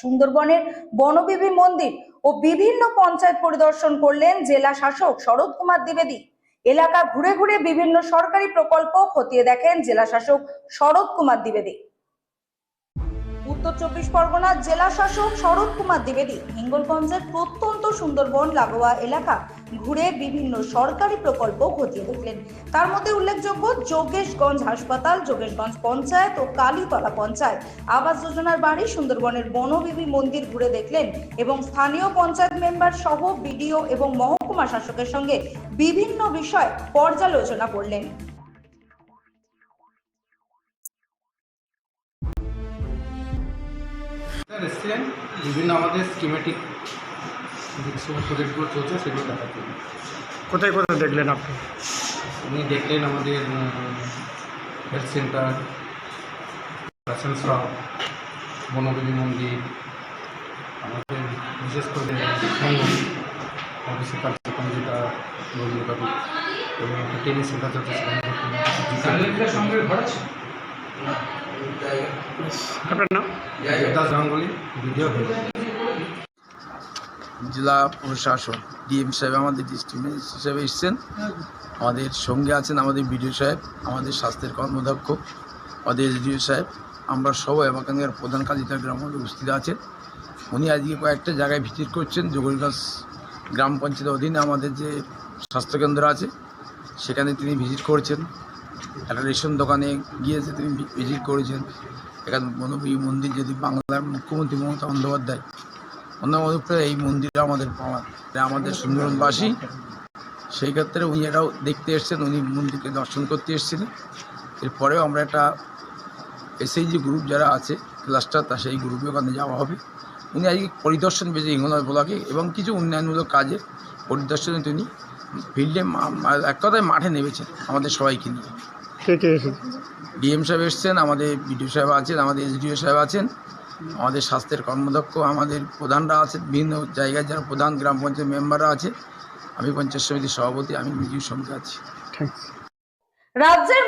সুন্দরবনের বনবিবি মন্দির ও বিভিন্ন পঞ্চায়েত পরিদর্শন করলেন জেলা শাসক শরৎ কুমার দ্বিবেদী। এলাকা ঘুরে ঘুরে বিভিন্ন সরকারি প্রকল্প খতিয়ে দেখেন জেলা শাসক শরৎ কুমার দ্বিবেদী। উত্তর চব্বিশ পরগনার জেলা শাসক শরৎ কুমার দ্বিবেদী, হিঙ্গলগঞ্জের প্রত্যন্ত সুন্দরবন লাগোয়া এলাকা ঘুরে বিভিন্ন সরকারি প্রকল্প খতিয়ে দেখলেন। তার মধ্যে উল্লেখযোগ্য যোগেশগঞ্জ হাসপাতাল, যোগেশগঞ্জ পঞ্চায়েত ও কালীতলা পঞ্চায়েত। আবাস যোজনার বাড়ি সুন্দরবনের বনবিবি মন্দির ঘুরে দেখলেন এবং স্থানীয় পঞ্চায়েত মেম্বার সহ বিডিও এবং মহকুমা শাসকের সঙ্গে বিভিন্ন বিষয় পর্যালোচনা করলেন। বিভিন্ন আমাদের স্কিমেটিক যে সমস্ত প্রজেক্টগুলো চলছে সেগুলো জন্য। কোথায় কোথায় দেখলেন আপনি? উনি দেখলেন আমাদের হেলথ সেন্টার শপ বনদেবী মন্দির আমাদের বিশেষ করে অফিসের কার্যক্রম যেটা রবীন্দ্র কাপুর এবং একটা টেনিস সেন্টার চলছে আপনার নাম? দেবদাস গাঙ্গুলি ভিডিও হয়েছে জেলা প্রশাসন ডিএম সাহেব আমাদের ডিস্ট্রিক্ট ম্যাজিস্ট্রেট হিসেবে এসছেন। আমাদের সঙ্গে আছেন আমাদের বিডিও সাহেব, আমাদের স্বাস্থ্যের কর্মদক্ষ আমাদের এসডিও সাহেব। আমরা সবাই এখানকার প্রধান কাজিতা গ্রাম উপস্থিত আছেন। উনি আজকে কয়েকটা জায়গায় ভিজিট করছেন। যোগরগাছ গ্রাম পঞ্চায়েতের অধীনে আমাদের যে স্বাস্থ্যকেন্দ্র আছে, সেখানে তিনি ভিজিট করেছেন। একটা রেশন দোকানে গিয়েছে তিনি ভিজিট করেছেন। এখানে বনবী মন্দির যদি বাংলার মুখ্যমন্ত্রী মমতা বন্দ্যোপাধ্যায় অন্য অনুপ্রে এই মন্দির আমাদের আমাদের সুন্দরবনবাসী সেই ক্ষেত্রে উনি এটাও দেখতে এসেছেন উনি মন্দিরকে দর্শন করতে এসেছিলেন। এরপরেও আমরা একটা এসএইচজি গ্রুপ যারা আছে ক্লাস্টার তা সেই গ্রুপে ওখানে যাওয়া হবে। উনি আজকে পরিদর্শন পেয়েছে হিঙ্গলয় ব্লকে এবং কিছু উন্নয়নমূলক কাজে পরিদর্শনে তিনি ফিল্ডে এক কথায় মাঠে নেমেছেন আমাদের সবাইকে নিয়ে। ডিএম সাহেব এসছেন আমাদের বিডিও সাহেব আছেন আমাদের এসডিও সাহেব আছেন আমাদের স্বাস্থ্যের কর্মদক্ষ আমাদের প্রধানরা আছে, বিভিন্ন জায়গায় যারা প্রধান গ্রাম পঞ্চায়েত মেম্বাররা আছে, আমি পঞ্চায়েত সমিতির সভাপতি, আমি নিজেও সঙ্গে আছি। রাজ্যের